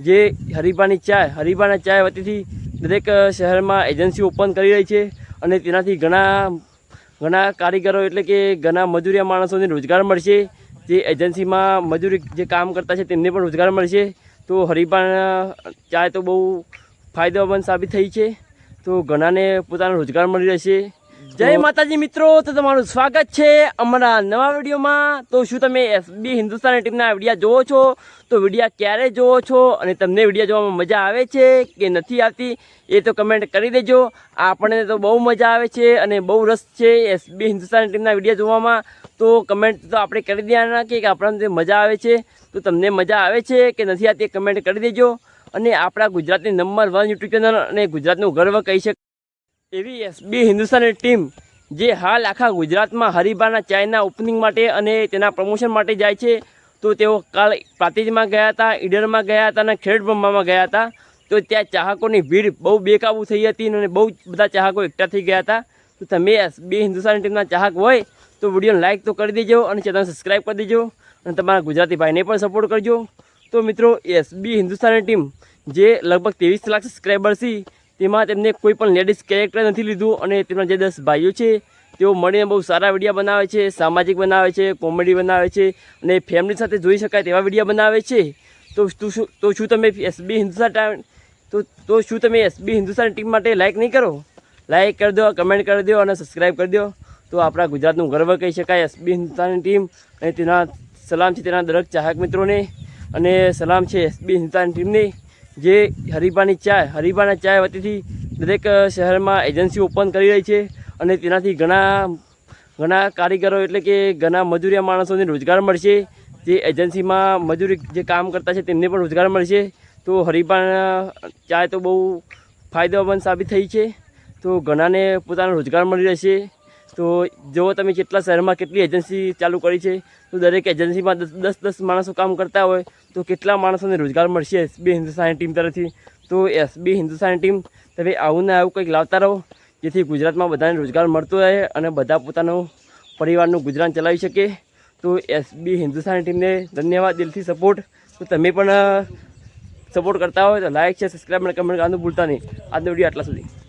જે હરીબાની ચાય, હરીબાના ચાય વતીથી દરેક શહેરમાં એજન્સી ઓપન કરી રહી છે અને તેનાથી ઘણા ઘણા કારીગરો એટલે કે ઘણા મજૂરિયા માણસોને રોજગાર મળશે. જે એજન્સીમાં મજૂરી જે કામ કરતા છે તેમને પણ રોજગાર મળશે. તો હરીબાના ચાય તો બહુ ફાયદામંદ સાબિત થઈ છે. તો ઘણાને પોતાનો રોજગાર મળી રહેશે. જય માતાજી મિત્રો તો તમારું સ્વાગત છે અમારા નવા વિડીયોમાં. તો શું તમે એસબી હિન્દુસ્તાની ટીમના વિડીયા જોવો છો? તો વિડીયા ક્યારે જોવો છો? અને તમને વિડીયા જોવામાં મજા આવે છે કે નથી આવતી એ તો કમેન્ટ કરી દેજો. આપણને તો બહુ મજા આવે છે અને બહુ રસ છે એસબી હિન્દુસ્તાની ટીમના વિડીયા જોવામાં. તો કમેન્ટ તો આપણે કરી દેવાના કે આપણને તે મજા આવે છે. તો તમને મજા આવે છે કે નથી આવતી એ કમેન્ટ કરી દેજો. અને આપણા ગુજરાતની નંબર વન યુટ્યુબ ચેનલ અને ગુજરાતનું ગર્વ કહી શકાય એવી એસબી હિન્દુસ્તાની ટીમ જે હાલ આખા ગુજરાતમાં હરિભાના ચાયના ઓપનિંગ માટે અને તેના પ્રમોશન માટે જાય છે. તો તેઓ કાલ પ્રાતિજમાં ગયા હતા, ઈડરમાં ગયા હતા અને ખેડ બ્રહ્મામાં ગયા હતા. તો ત્યાં ચાહકોની ભીડ બહુ બેકાબુ થઈ હતી અને બહુ બધા ચાહકો એકઠા થઈ ગયા હતા. તો તમે એસબી હિન્દુસ્તાની ટીમના ચાહક હોય તો વિડીયોને લાઇક તો કરી દેજો અને ચેનલ સબસ્ક્રાઈબ કરી દેજો અને તમારા ગુજરાતી ભાઈને પણ સપોર્ટ કરજો. તો મિત્રો એસબી હિન્દુસ્તાની ટીમ જે લગભગ ત્રેવીસ લાખ સબસ્ક્રાઈબર તેમાં તેમને કોઈ પણ લેડીઝ કેરેક્ટર નથી લીધું અને તેમના જે દસ ભાઈઓ છે, તેઓ મળીને બહુ સારા વિડીયા બનાવે છે, સામાજિક બનાવે છે કોમેડી બનાવે છે અને ફેમિલી સાથે જોઈ શકાય તેવા વિડીયા બનાવે છે. તો શું તો શું તમે એસબી હિન્દુસ્તાન તો તો શું તમે એસબી હિન્દુસ્તાન ટીમ માટે લાઇક નહીં કરો? લાઇક કરી દો કમેન્ટ કરી દો અને સબસ્ક્રાઈબ કરી દો. તો આપણા ગુજરાતનું ગર્વ કહી શકાય એસબી હિન્દુસ્તાનની ટીમ અને તેના, સલામ છે તેના દરેક ચાહક મિત્રોને અને સલામ છે એસબી હિન્દુસ્તાન ટીમને. જે હરીબાની ચાય હરીબાના ચાય વતીથી દરેક શહેરમાં એજન્સી ઓપન કરી રહી છે અને તેનાથી ઘણા ઘણા કારીગરો એટલે કે ઘણા મજૂરિયા માણસોને રોજગાર મળશે. જે એજન્સીમાં મજૂરી જે કામ કરતા છે તેમને પણ રોજગાર મળશે. તો હરીબાના ચાય તો બહુ ફાયદામંદ સાબિત થઈ છે. તો ઘણાને પોતાનો રોજગાર મળી રહેશે. તો જો તમે કેટલા શહેરમાં કેટલી એજન્સી ચાલુ કરી છે, તો દરેક એજન્સીમાં દસ દસ દસ માણસો કામ કરતા હોય, તો કેટલા માણસોને રોજગાર મળશે એસબી હિન્દુસ્તાની ટીમ તરફથી? તો એસબી હિન્દુસ્તાની ટીમ તમે આવું ને આવું કંઈક લાવતા રહો, જેથી ગુજરાતમાં બધાને રોજગાર મળતો રહે અને બધા પોતાનું પરિવારનું ગુજરાન ચલાવી શકે. તો એસબી હિન્દુસ્તાની ટીમને ધન્યવાદ દિલથી સપોર્ટ તો તમે પણ સપોર્ટ કરતા હોય તો લાઇક છે સબસ્ક્રાઈબ અને કમેન્ટ કરવાનું ભૂલતા નહીં. આજનો વીડિયો આટલા સુધી.